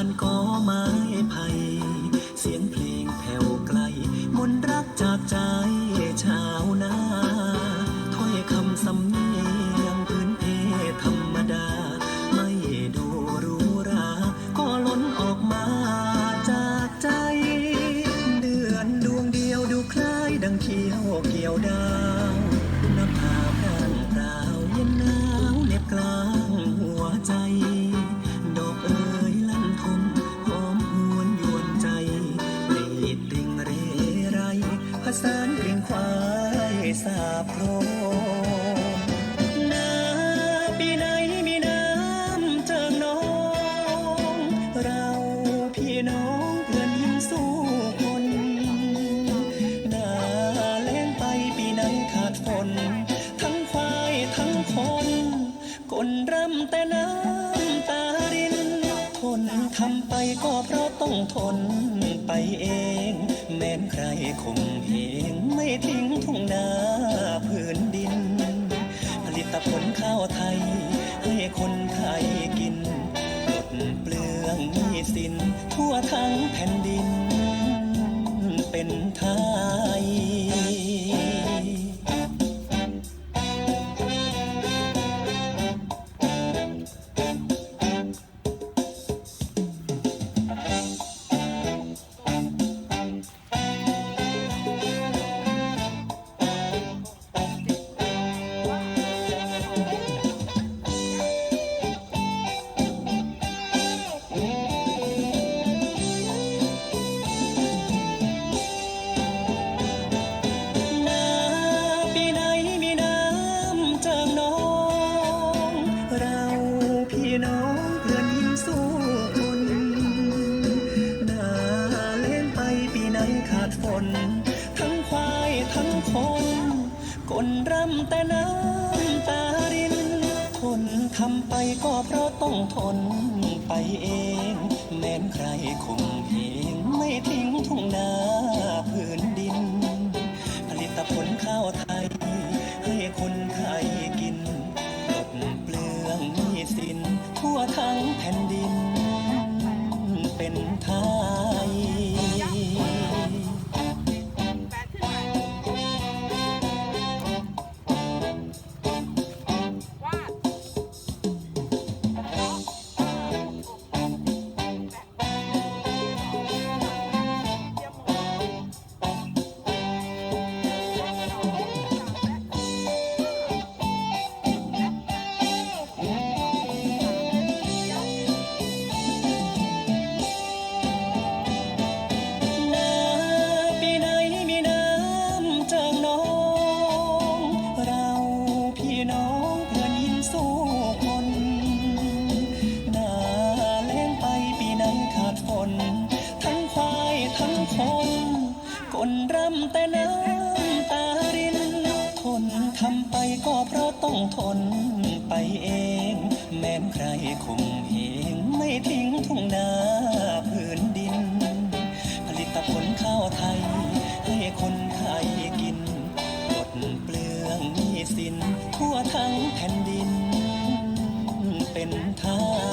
านก็ไม้ไผ่ ผสานกลิ่นควายสาบโครนาปีไหนมีน้ำเจิงน้อง เราพี่น้องเพื่อนยิ้มสู้คนนาแล้งไปปีไหนขาดฝนทั้งควายทั้งคนกลรำแต่น้ำตารินทนทำไปก็เพราะต้องทนไปเอง แม้นใครคงเห ทั้งแผ่น น ทั้งควายทั้งคนกลรำแต่น้ำตารินทนทำไปก็เพราะต้องทนไปเอง แม้นใครคงเหงไม่ทิ้งทุ่งนาพื้นดิน ผลิตผลข้าวไทย ให้คนไทยกินลดเปลืองหนี้สิน ทั้งควายทั้งคนกลรำแต่น้ำตารินทนทำไปก็เพราะต้องทนไปเอง แม้นใครคงเหงไม่ทิ้งทุ่งนาพื้นดิน ผลิตผลข้าวไทย ให้คนไทยกินลดเปลืองหนี้สินทั่วทั้งแผ่นดิน เป็นไทย